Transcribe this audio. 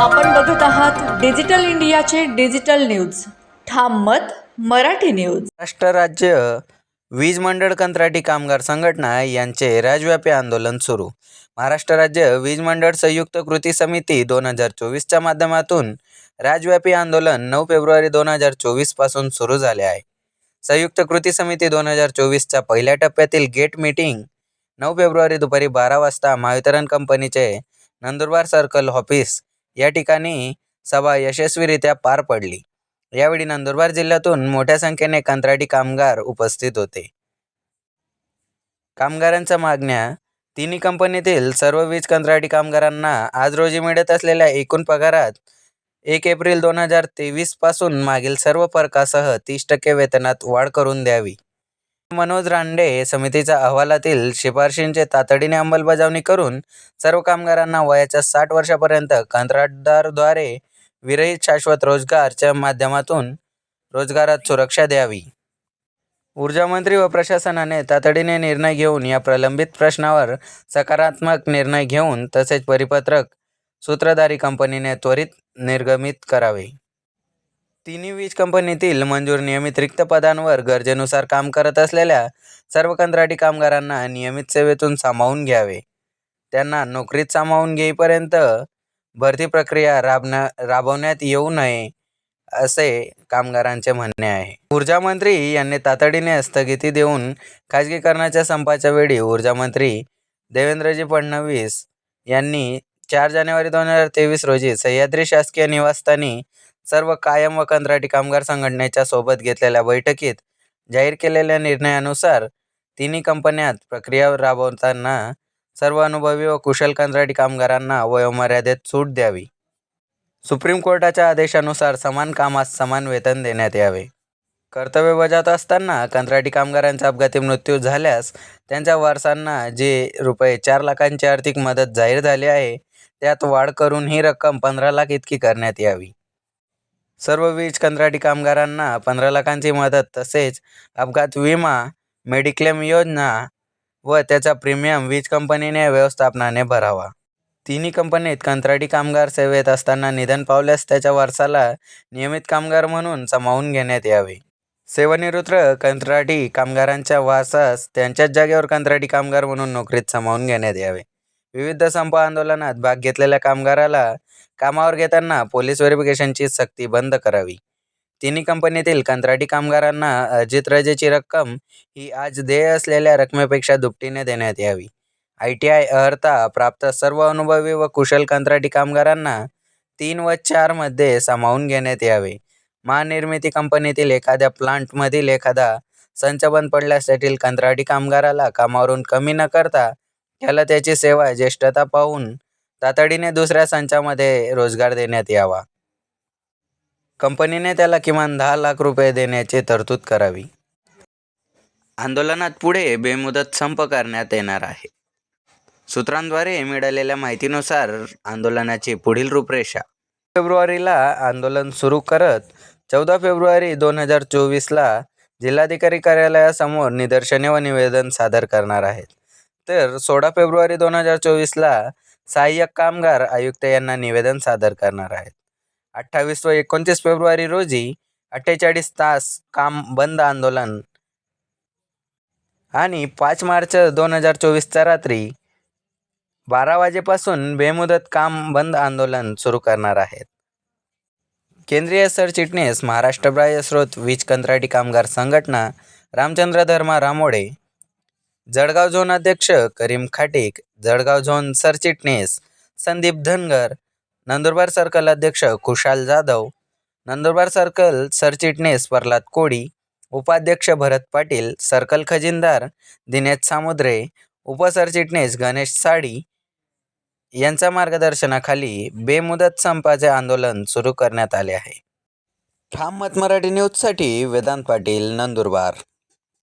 आपण बघत आहात डिजिटल इंडियाचे डिजिटल न्यूज. ठाम मत मराठी न्यूज. महाराष्ट्र राज्य वीज मंडळ कंत्राटी कामगार संघटना यांचे राज्यव्यापी आंदोलन सुरू. महाराष्ट्र राज्य वीज मंडळ संयुक्त कृती समिती दोन हजार चोवीसच्या माध्यमातून राज्यव्यापी आंदोलन नऊ फेब्रुवारी दोन हजार चोवीसपासून सुरू झाले आहे. संयुक्त कृती समिती दोन हजार चोवीसच्या पहिल्या टप्प्यातील गेट मीटिंग नऊ फेब्रुवारी दुपारी बारा वाजता महावितरण कंपनीचे नंदुरबार सर्कल ऑफिस या ठिकाणी सभा यशस्वीरित्या पार पडली. यावेळी नंदुरबार जिल्ह्यातून मोठ्या संख्येने कंत्राटी कामगार उपस्थित होते. कामगारांच्या मागण्या तिन्ही कंपनीतील सर्व वीज कंत्राटी कामगारांना आज रोजी मिळत असलेल्या एकूण पगारात एक एप्रिल दोन हजार तेवीसपासून मागील सर्व फरकासह तीस टक्के वेतनात वाढ करून द्यावी. मनोज रांडे समितीच्या अहवालातील शिफारशींची तातडीने अंमलबजावणी करून सर्व कामगारांना वयाच्या साठ वर्षापर्यंत कंत्राटदारद्वारे विरहित शाश्वत रोजगारच्या माध्यमातून रोजगारात सुरक्षा द्यावी. ऊर्जा मंत्री व प्रशासनाने तातडीने निर्णय घेऊन या प्रलंबित प्रश्नावर सकारात्मक निर्णय घेऊन तसेच परिपत्रक सूत्रधारी कंपनीने त्वरित निर्गमित करावे. तिन्ही वीज कंपनीतील मंजूर नियमित रिक्त पदांवर गरजेनुसार काम करत असलेल्या सर्व कंत्राटी कामगारांना नियमित सेवेतून सामावून घ्यावे. त्यांना नोकरीत सामावून घेईपर्यंत भरती प्रक्रिया राबण्या राबवण्यात येऊ नये असे कामगारांचे म्हणणे आहे. ऊर्जा मंत्री यांनी तातडीने स्थगिती देऊन खाजगीकरणाच्या संपाच्या वेळी ऊर्जा मंत्री देवेंद्रजी फडणवीस यांनी चार जानेवारी दोन हजार तेवीस रोजी सह्याद्री शासकीय निवासस्थानी सर्व कायम व कंत्राटी कामगार संघटनेच्या सोबत घेतलेल्या बैठकीत जाहीर केलेल्या निर्णयानुसार तिन्ही कंपन्यात प्रक्रिया राबवताना सर्व अनुभवी व कुशल कंत्राटी कामगारांना वयोमर्यादेत सूट द्यावी. सुप्रीम कोर्टाच्या आदेशानुसार समान कामास समान वेतन देण्यात यावे. कर्तव्य बजावत असताना कंत्राटी कामगारांचा अपघाती मृत्यू झाल्यास त्यांच्या वारसांना जे रुपये चार लाखांची आर्थिक मदत जाहीर झाली आहे त्यात वाढ करून ही रक्कम पंधरा लाख इतकी करण्यात यावी. सर्व वीज कंत्राटी कामगारांना पंधरा लाखांची मदत तसेच अपघात विमा मेडिक्लेम योजना व त्याचा प्रीमियम वीज कंपनीने व्यवस्थापनाने भरावा. तिन्ही कंपनीत कंत्राटी कामगार सेवेत असताना निधन पावल्यास त्याच्या वारसाला नियमित कामगार म्हणून सामावून घेण्यात यावे. सेवानिवृत्त कंत्राटी कामगारांच्या वारसास त्यांच्याच जागेवर कंत्राटी कामगार म्हणून नोकरीत सामावून घेण्यात यावे. विविध संप आंदोलनात भाग घेतलेल्या कामगाराला कामावर घेताना पोलीस व्हेरिफिकेशनची सक्ती बंद करावी. तिन्ही कंपनीतील कंत्राटी कामगारांना अर्जित रजेची रक्कम ही आज देय असलेल्या रकमेपेक्षा दुपटीने देण्यात यावी. आय टी आय अर्हता प्राप्त सर्व अनुभवी व कुशल कंत्राटी कामगारांना तीन व चारमध्ये सामावून घेण्यात यावे. महानिर्मिती कंपनीतील एखाद्या प्लांटमधील एखादा संच बंद पडल्यास त्यातील कंत्राटी कामगाराला कामावरून कमी न करता त्याला त्याची सेवा ज्येष्ठता पाहून तातडीने दुसऱ्या संचामध्ये रोजगार देण्यात यावा. कंपनीने त्याला किमान दहा लाख रुपये देण्याची तरतूद करावी. आंदोलनात पुढे बेमुदत संप करण्यात येणार आहे. सूत्रांद्वारे मिळालेल्या माहितीनुसार आंदोलनाची पुढील रूपरेषा फेब्रुवारीला आंदोलन सुरू करत चौदा फेब्रुवारी दोन हजार चोवीसला जिल्हाधिकारी कार्यालयासमोर निदर्शने व निवेदन सादर करणार आहेत. तर सोळा फेब्रुवारी दोन हजार चोवीसला सहाय्यक कामगार आयुक्त यांना निवेदन सादर करणार आहेत. अठ्ठावीस व एकोणतीस फेब्रुवारी रोजी अठ्ठेचाळीस तास काम बंद आंदोलन आणि पाच मार्च दोन हजार चोवीसच्या रात्री बारा वाजेपासून बेमुदत काम बंद आंदोलन सुरू करणार आहेत. केंद्रीय सरचिटणीस महाराष्ट्र बाह्य स्रोत वीज कंत्राटी कामगार संघटना रामचंद्र धर्मा रामोडे जळगाव झोन अध्यक्ष करीम खाटीक जळगाव झोन सरचिटणीस संदीप धनगर नंदुरबार सर्कल अध्यक्ष खुशाल जाधव नंदुरबार सर्कल सरचिटणीस प्रल्हाद कोळी उपाध्यक्ष भरत पाटील सर्कल खजिनदार दिनेश सामुद्रे उपसरचिटणीस गणेश साडी यांच्या मार्गदर्शनाखाली बेमुदत संपाचे आंदोलन सुरू करण्यात आले आहे. ठाम मत मराठी न्यूजसाठी वेदांत पाटील नंदुरबार.